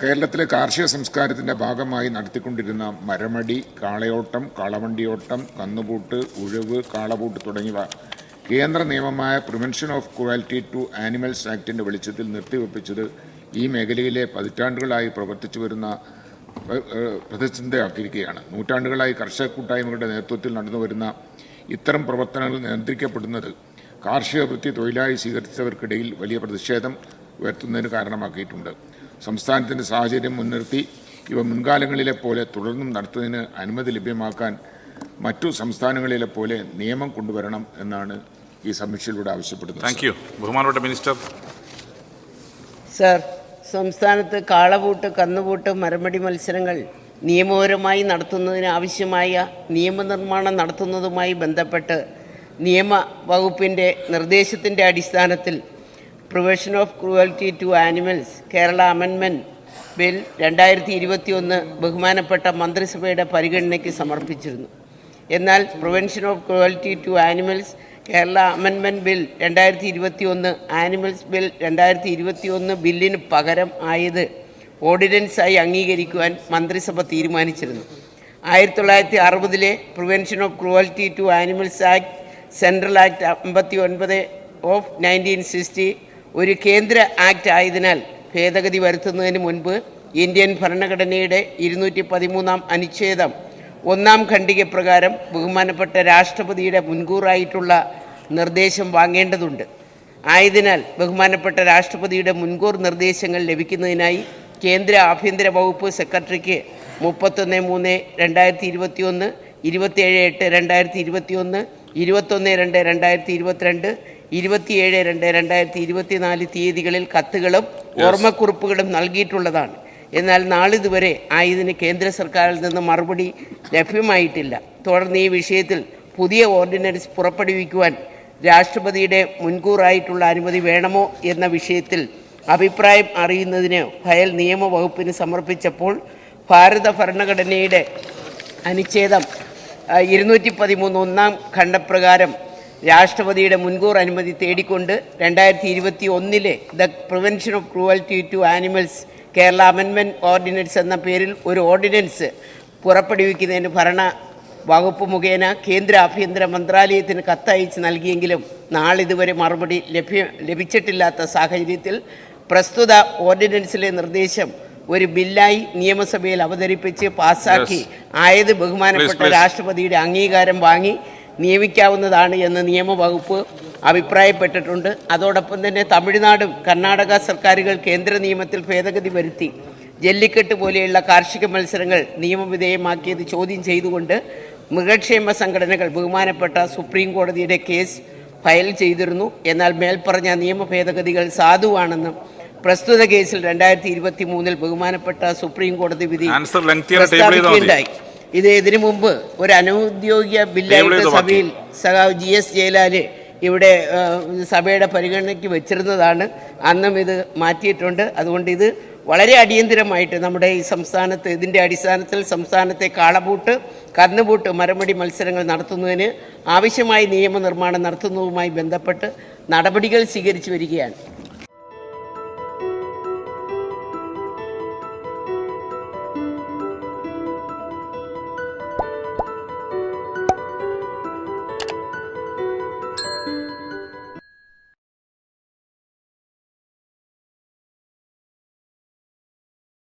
കേരളത്തിലെ കാർഷിക സംസ്കാരത്തിന്റെ ഭാഗമായി നടത്തിക്കൊണ്ടിരുന്ന മരമടി കാളയോട്ടം കാളവണ്ടിയോട്ടം കന്നുപൂട്ട് ഉഴവ് കാളപൂട്ട് തുടങ്ങിയവ കേന്ദ്ര നിയമമായ prevention of quality to animals ആക്ടിന്റെ വെളിച്ചത്തിൽ നിർത്തിവെപ്പിച്ചത് ഈ മേഖലയിലെ പതിറ്റാണ്ടുകളായി പ്രവർത്തിച്ചു വരുന്ന പ്രതിസന്ധിയാക്കിയിരിക്കുകയാണ്. നൂറ്റാണ്ടുകളായി കർഷക കൂട്ടായ്മകളുടെ നേതൃത്വത്തിൽ നടന്നു വരുന്ന ഇത്തരം പ്രവർത്തനങ്ങൾ നിയന്ത്രിക്കപ്പെടുന്നത് കാർഷിക വൃത്തി തൊഴിലായി സ്വീകരിച്ചവർക്കിടയിൽ വലിയ പ്രതിഷേധം ഉയർത്തുന്നതിന് കാരണമാക്കിയിട്ടുണ്ട്. സംസ്ഥാനത്തിന്റെ സാഹചര്യം മുൻനിർത്തി ഇവ മുൻകാലങ്ങളിലെ പോലെ തുടർന്നും നടത്തുന്നതിന് അനുമതി ലഭ്യമാക്കാൻ മറ്റു സംസ്ഥാനങ്ങളിലെ പോലെ നിയമം കൊണ്ടുവരണം എന്നാണ് ഈ സമീക്ഷയിലൂടെ ആവശ്യപ്പെടുന്നത്. താങ്ക് യു ബഹുമാനപ്പെട്ട മിനിസ്റ്റർ. സർ സംസ്ഥാനത്ത് കാളപൂട്ട് കന്നുപൂട്ട് മരമടി മത്സരങ്ങൾ നിയമപരമായി നടത്തുന്നതിന് ആവശ്യമായ നിയമനിർമ്മാണം നടത്തുന്നതുമായി ബന്ധപ്പെട്ട് നിയമ വകുപ്പിന്റെ നിർദ്ദേശത്തിന്റെ അടിസ്ഥാനത്തിൽ prevention of cruelty to animals Kerala അമെൻമെന്റ് bill രണ്ടായിരത്തി ഇരുപത്തി ഒന്ന് ബഹുമാനപ്പെട്ട മന്ത്രിസഭയുടെ പരിഗണനയ്ക്ക് സമർപ്പിച്ചിരുന്നു. എന്നാൽ prevention of cruelty to animals Kerala അമെൻമെന്റ് bill രണ്ടായിരത്തി ഇരുപത്തി ഒന്ന് ആനിമൽസ് ബിൽ രണ്ടായിരത്തി ഇരുപത്തി ഒന്ന് ബില്ലിന് പകരം ആയത് ഓർഡിനൻസായി അംഗീകരിക്കുവാൻ മന്ത്രിസഭ തീരുമാനിച്ചിരുന്നു. ആയിരത്തി തൊള്ളായിരത്തി അറുപതിലെ prevention of cruelty to animals act central act അമ്പത്തി ഒൻപത് ഓഫ് നയന്റീൻ സിക്സ്റ്റി ഒരു കേന്ദ്ര ആക്ട് ആയതിനാൽ ഭേദഗതി വരുത്തുന്നതിന് മുൻപ് ഇന്ത്യൻ ഭരണഘടനയുടെ ഇരുന്നൂറ്റി പതിമൂന്നാം അനുച്ഛേദം ഒന്നാം ഖണ്ഡിക പ്രകാരം ബഹുമാനപ്പെട്ട രാഷ്ട്രപതിയുടെ മുൻകൂറായിട്ടുള്ള നിർദ്ദേശം വാങ്ങേണ്ടതുണ്ട്. ആയതിനാൽ ബഹുമാനപ്പെട്ട രാഷ്ട്രപതിയുടെ മുൻകൂർ നിർദ്ദേശങ്ങൾ ലഭിക്കുന്നതിനായി കേന്ദ്ര ആഭ്യന്തര വകുപ്പ് സെക്രട്ടറിക്ക് മുപ്പത്തൊന്ന് മൂന്ന് രണ്ടായിരത്തി ഇരുപത്തി ഒന്ന് ഇരുപത്തിയേഴ് എട്ട് രണ്ടായിരത്തി ഇരുപത്തി ഒന്ന് ഇരുപത്തൊന്ന് രണ്ട് രണ്ടായിരത്തി ഇരുപത്തിരണ്ട് ഇരുപത്തിയേഴ് രണ്ട് രണ്ടായിരത്തി ഇരുപത്തിനാല് തീയതികളിൽ കത്തുകളും ഓർമ്മക്കുറിപ്പുകളും നൽകിയിട്ടുള്ളതാണ്. എന്നാൽ നാളിതുവരെ ആയതിന് കേന്ദ്ര സർക്കാരിൽ നിന്ന് മറുപടി ലഭ്യമായിട്ടില്ല. തുടർന്ന് ഈ വിഷയത്തിൽ പുതിയ ഓർഡിനൻസ് പുറപ്പെടുവിക്കുവാൻ രാഷ്ട്രപതിയുടെ മുൻകൂറായിട്ടുള്ള അനുമതി വേണമോ എന്ന വിഷയത്തിൽ അഭിപ്രായം അറിയുന്നതിന് ഫയൽ നിയമവകുപ്പിന് സമർപ്പിച്ചപ്പോൾ ഭാരത ഭരണഘടനയുടെ അനുച്ഛേദം ഇരുന്നൂറ്റി പതിമൂന്ന് ഒന്നാം ഖണ്ഡപ്രകാരം രാഷ്ട്രപതിയുടെ മുൻകൂർ അനുമതി തേടിക്കൊണ്ട് രണ്ടായിരത്തി ഇരുപത്തി ഒന്നിലെ the prevention of cruelty to animals Kerala അമെൻമെന്റ് ordinance എന്ന പേരിൽ ഒരു ഓർഡിനൻസ് പുറപ്പെടുവിക്കുന്നതിന് ഭരണ വകുപ്പ് മുഖേന കേന്ദ്ര ആഭ്യന്തര മന്ത്രാലയത്തിന് കത്തയച്ച് നൽകിയെങ്കിലും നാളിതുവരെ മറുപടി ലഭ്യ ലഭിച്ചിട്ടില്ലാത്ത സാഹചര്യത്തിൽ പ്രസ്തുത ഓർഡിനൻസിലെ നിർദ്ദേശം ഒരു ബില്ലായി നിയമസഭയിൽ അവതരിപ്പിച്ച് പാസാക്കി ആയത് ബഹുമാനപ്പെട്ട. രാഷ്ട്രപതിയുടെ അംഗീകാരം വാങ്ങി നിയമിക്കാവുന്നതാണ് എന്ന് നിയമവകുപ്പ് അഭിപ്രായപ്പെട്ടിട്ടുണ്ട്. അതോടൊപ്പം തന്നെ തമിഴ്നാടും കർണാടക സർക്കാരുകൾ കേന്ദ്ര നിയമത്തിൽ ഭേദഗതി വരുത്തി ജല്ലിക്കെട്ട് പോലെയുള്ള കാർഷിക മത്സരങ്ങൾ നിയമവിധേയമാക്കിയത് ചോദ്യം ചെയ്തുകൊണ്ട് മൃഗക്ഷേമ സംഘടനകൾ ബഹുമാനപ്പെട്ട സുപ്രീം കോടതിയുടെ കേസ് ഫയൽ ചെയ്തിരുന്നു. എന്നാൽ മേൽപ്പറഞ്ഞ നിയമ ഭേദഗതികൾ സാധുവാണെന്നും പ്രസ്തുത കേസിൽ രണ്ടായിരത്തി ഇരുപത്തി മൂന്നിൽ ബഹുമാനപ്പെട്ട സുപ്രീം കോടതി വിധി പ്രസ്താവിക്കുകയുണ്ടായി. ഇത് ഇതിനു മുമ്പ് ഒരു അനൗദ്യോഗിക ബില്ലായിട്ട് സഭയിൽ സഖാവ് ജി എസ് ജയലാൽ ഇവിടെ സഭയുടെ പരിഗണനയ്ക്ക് വെച്ചിരുന്നതാണ്. അന്നും ഇത് മാറ്റിയിട്ടുണ്ട്. അതുകൊണ്ട് ഇത് വളരെ അടിയന്തിരമായിട്ട് നമ്മുടെ ഈ സംസ്ഥാനത്ത് ഇതിന്റെ അടിസ്ഥാനത്തിൽ സംസ്ഥാനത്തെ കാളപൂട്ട് കന്നുപൂട്ട് മരമടി മത്സരങ്ങൾ നടത്തുന്നതിന് ആവശ്യമായ നിയമനിർമ്മാണം നടത്തുന്നതുമായി ബന്ധപ്പെട്ട് നടപടികൾ സ്വീകരിച്ചു വരികയാണ്.